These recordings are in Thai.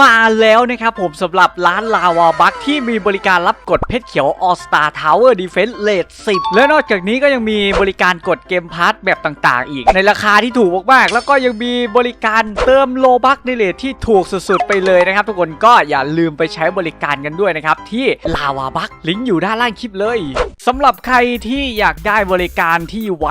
มาแล้วนะครับผมสำหรับร้านลาวาบัคที่มีบริการรับกดเพชรเขียว All Star Tower Defense Rate 10และนอกจากนี้ก็ยังมีบริการกดเกมพาร์ทแบบต่างๆ อีก ในราคาที่ถูกมากๆ แล้วก็ยังมีบริการเติมโลบัคในเลทที่ถูกสุดๆ ไปเลยนะครับ ทุกคนก็อย่าลืมไปใช้บริการกันด้วยนะครับ ที่ลาวาบัคลิงก์อยู่ด้านล่างคลิปเลย สำหรับใครที่อยากได้บริการที่ไว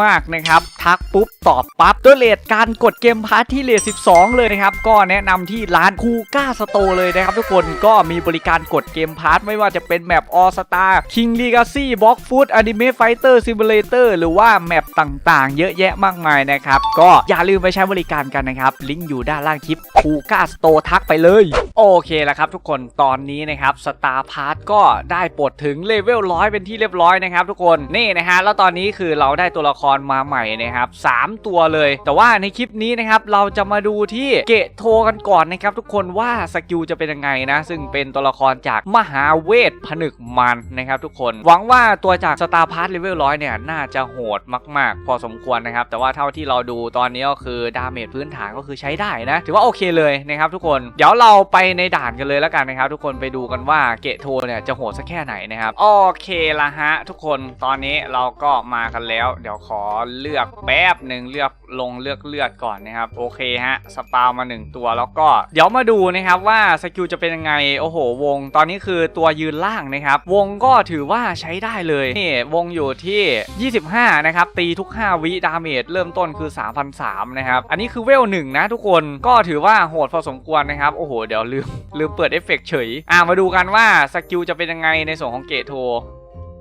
มากๆนะครับ ทักปุ๊บตอบปั๊บด้วยเลทการกดเกมพาร์ทที่เลท12 เลยนะครับ ก็แนะนำที่ร้านคูก้าสโตเลยนะครับทุกคนก็มีบริการกดเกมพาร์ทไม่ว่าจะเป็นแมปออสตาคิงลีกาซี่บ็อกฟูดอนิเมะไฟเตอร์ซิมูเลเตอร์หรือว่าแมปต่างๆ เยอะแยะมากมายนะครับ ก็อย่าลืมไปใช้บริการกันนะครับ ลิงก์อยู่ด้านล่างคลิปคูก้าสโตทักไปเลย โอเคแล้วครับทุกคนตอนนี้นะครับสตาร์พาร์ทก็ได้ปลดถึงเลเวลร้อยเป็นที่เรียบร้อยนะครับ ทุกคนนี่นะฮะแล้วตอนนี้คือเราได้ตัวละครมาใหม่นะครับสามตัวเลย แต่ว่าในคลิปนี้นะครับเราจะมาดูที่เกะโทกันก่อนนะครับ ทุกคนว่าสกิลจะเป็นยังไงนะ ซึ่งเป็นตัวละครจากมหาเวทผนึกมันนะครับ ทุกคนหวังว่าตัวจากสตาร์พาร์ทเลเวลร้อยเนี่ยน่าจะโหดมาก ๆ พอสมควรนะครับ แต่ว่าเท่าที่เราดูตอนนี้ก็คือดาเมจพื้นฐานก็คือใช้ได้นะ ถือว่าโอเคเลยนะครับ ทุกคนเดี๋ยวเราไปในด่านกันเลยแล้วกันนะครับ ทุกคนไปดูกันว่าเกะโทเนี่ยจะโหดสักแค่ไหนนะครับโอเคละฮะทุกคนตอนนี้เราก็มากันแล้ว เดี๋ยวขอเลือกแป๊บหนึ่งเลือกลงเลือกเลือดก่อนนะครับ โอเคฮะสปาวมาหนึ่งตัวแล้วก็ เดี๋ยวมาดูนะครับว่าสกิลจะเป็นยังไง โอ้โห วง ตอนนี้คือตัวยืนล่างนะครับ วงก็ถือว่าใช้ได้เลยนี่วงอยู่ที่ 25 นะครับ ตีทุก 5 วิดาเมจเริ่มต้นคือ3,003นะครับ อันนี้คือเวลหนึ่งนะทุกคนก็ถือว่าโหดพอสมควรนะครับ โอ้โห เดี๋ยวลืมลืมเปิดเอฟเฟกต์เฉย อะมาดูกันว่าสกิลจะเป็นยังไงในส่วนของเกตโท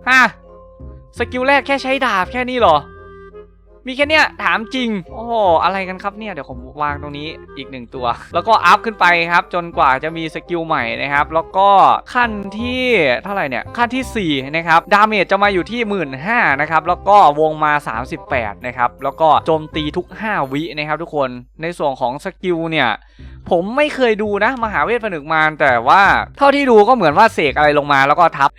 ฮะสกิลแรกแค่ใช้ดาบแค่นี้เหรอ มีแค่เนี้ยถามจริง โอ้โหอะไรกันครับเนี่ย เดี๋ยวผมวางตรงนี้อีกหนึ่งตัว แล้วก็อัพขึ้นไปครับ จนกว่าจะมีสกิลใหม่นะครับ แล้วก็ขั้นที่เท่าไหร่เนี่ย ขั้นที่ 4 นะครับ ดาเมจจะมาอยู่ที่ 1 5ื่นนะครับ แล้วก็วงมา 38 นะครับ แล้วก็โจมตีทุก 5 วินะครับทุกคน ในส่วนของสกิลเนี่ย ผมไม่เคยดูนะมหาเวทผนึกมารแต่ว่าเท่าที่ดูก็เหมือนว่าเสกอะไรลงมาแล้วก็ทับ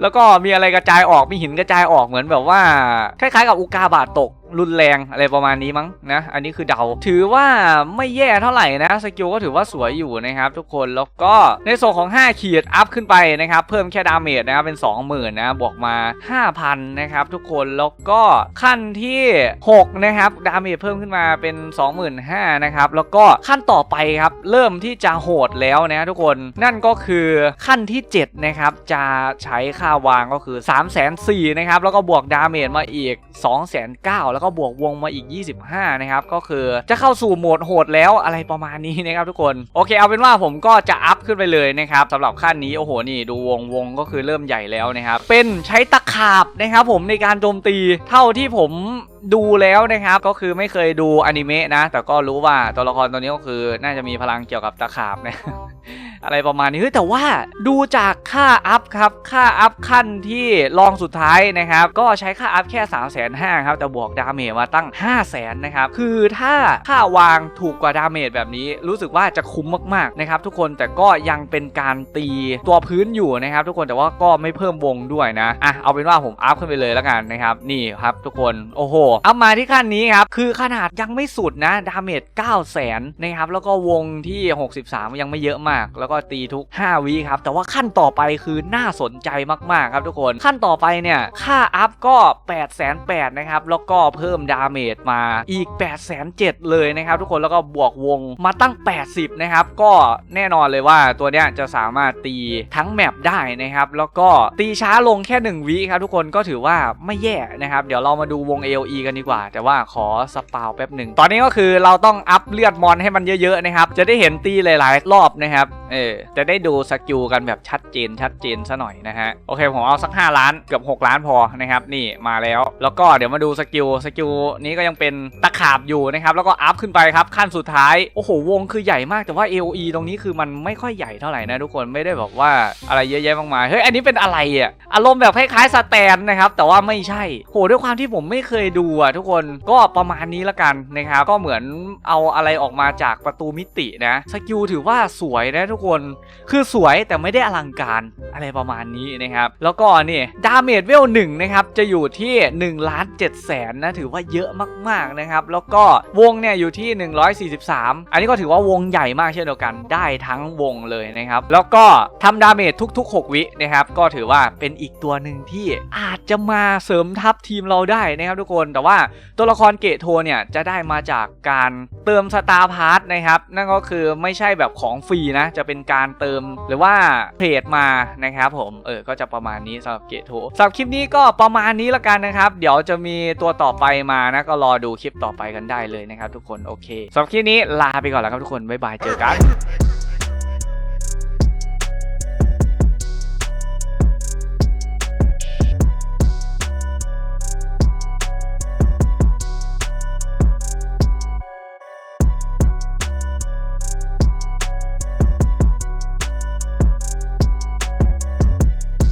แล้วก็มีอะไรกระจายออกมีหินกระจายออกเหมือนแบบว่าคล้ายๆกับอุกาบาตตก รุนแรงอะไรประมาณนี้มั้งนะ อันนี้คือเดา ถือว่าไม่แย่เท่าไหร่นะสกิลก็ถือว่าสวยอยู่นะครับทุกคนแล้วก็ในส่วนของ 5 ขีดอัพขึ้นไปนะครับ เพิ่มแค่ดาเมจนะครับเป็น 20,000นะบวกมา 5,000นะครับทุกคนแล้วก็ขั้นที่ 6 นะครับ ดาเมจเพิ่มขึ้นมาเป็น 25,000นะครับแล้วก็ขั้นต่อไปครับ เริ่มที่จะโหดแล้วนะทุกคนนั่นก็คือขั้นที่ 7 นะครับ จะใช้ค่าวางก็คือ 3 4 0 0 0นะครับแล้วก็บวกดาเมจมาอีก 2 9 0 0 0แล้วก็ก็บวกวงมาอีก 25 นะครับ ก็คือจะเข้าสู่โหมดโหดแล้วอะไรประมาณนี้นะครับทุกคน โอเคเอาเป็นว่าผมก็จะอัพขึ้นไปเลยนะครับสำหรับขั้นนี้โอ้โหนี่ดูวงวงก็คือเริ่มใหญ่แล้วนะครับเป็นใช้ตะขาบนะครับผมในการโจมตีเท่าที่ผม ดูแล้วนะครับก็คือไม่เคยดูอนิเมะนะ แต่ก็รู้ว่าตัวละครตัวนี้ก็คือน่าจะมีพลังเกี่ยวกับตะขาบนะอะไรประมาณนี้แต่ว่าดูจากค่าอัพครับ ค่าอัพขั้นที่รองสุดท้ายนะครับ ก็ใช้ค่าอัพแค่ 3 5 0 0 0ครับ แต่บวกดาเมจมาตั้ง 5 0 0 0 0นนะครับ คือถ้าค่าวางถูกกว่าดาเมจแบบนี้ รู้สึกว่าจะคุ้มมากๆนะครับทุกคนแต่ก็ยังเป็นการตีตัวพื้นอยู่นะครับ ทุกคนแต่ว่าก็ไม่เพิ่มวงด้วยนะอะเอาเป็นว่าผมอัพขึ้นไปเลยแล้วกันนะครับนี่ครับทุกคนโอ้โหเอัพมาที่ขั้นนี้ครับ คือขนาดยังไม่สุดนะ ดาเมจ9 0 0 0 0นะครับ แล้วก็วงที่ 63 ยังไม่เยอะมาก แล้วก็ตีทุก 5 วิครับ แต่ว่าขั้นต่อไปคือน่าสนใจมาก ๆ ครับทุกคน ขั้นต่อไปเนี่ย ค่าอัพก็8 8 0 0 0นะครับ แล้วก็เพิ่มดาเมจมาอีก8 7 0 0เลยนะครับ ทุกคน แล้วก็บวกวงมาตั้ง 80 นะครับ ก็แน่นอนเลยว่าตัวเนี้ยจะสามารถตีทั้งแมปได้นะครับ แล้วก็ตีช้าลงแค่ 1 วิครับทุกคน ก็ถือว่าไม่แย่นะครับ เดี๋ยวเรามาดูวง AOE กันดีกว่า แต่ว่าขอสปาวแป๊บหนึ่ง ตอนนี้ก็คือเราต้องอัพเลือดมอนให้มันเยอะๆนะครับ จะได้เห็นตีหลายๆ รอบนะครับ เออ จะได้ดูสกิลกันแบบชัดเจนชัดเจนซะหน่อยนะฮะ โอเค ผมเอาสัก 5 ล้านเกือบ 6 ล้านพอนะครับ นี่มาแล้ว แล้วก็เดี๋ยวมาดูสกิล สกิลนี้ก็ยังเป็นตะขาบอยู่นะครับ แล้วก็อัพขึ้นไปครับ ขั้นสุดท้าย โอ้โห วงคือใหญ่มาก แต่ว่า AOE ตรงนี้คือมันไม่ค่อยใหญ่เท่าไหร่นะทุกคน ไม่ได้แบบว่าอะไรเยอะแยะมากมาย เฮ้ย อันนี้เป็นอะไรอะ อารมณ์แบบคล้ายๆสแตนนะครับ แต่ว่าไม่ใช่ โห ด้วยความที่ผมไม่เคยดูอะทุกคนก็ประมาณนี้ละกันนะครับก็เหมือนเอาอะไรออกมาจากประตูมิตินะสกิลถือว่าสวยนะทุกคนคือสวยแต่ไม่ได้อลังการอะไรประมาณนี้นะครับแล้วก็นี่ดาเมจเวลหนึ่งนะครับจะอยู่ที่1ล้าน7แสนนะถือว่าเยอะมากๆนะครับแล้วก็วงเนี่ยอยู่ที่ 143 อันนี้ก็ถือว่าวงใหญ่มากเช่นเดียวกันได้ทั้งวงเลยนะครับแล้วก็ทำดาเมจทุก ๆ 6 วินะครับก็ถือว่าเป็นอีกตัวหนึ่งที่อาจจะมาเสริมทัพทีมเราได้นะครับทุกคนแต่ว่าตัวละครเกตโทเนี่ยจะได้มาจากการเติมสตาร์พาร์ทนะครับ นั่นก็คือไม่ใช่แบบของฟรีนะ จะเป็นการเติมหรือว่าเทรดมานะครับผม เออ ก็จะประมาณนี้สำหรับเกตโทสำหรับคลิปนี้ก็ประมาณนี้ละกันนะครับ เดี๋ยวจะมีตัวต่อไปมานะ ก็รอดูคลิปต่อไปกันได้เลยนะครับทุกคน โอเคสำหรับคลิปนี้ลาไปก่อนแล้วครับทุกคน บ๊ายบาย เจอกัน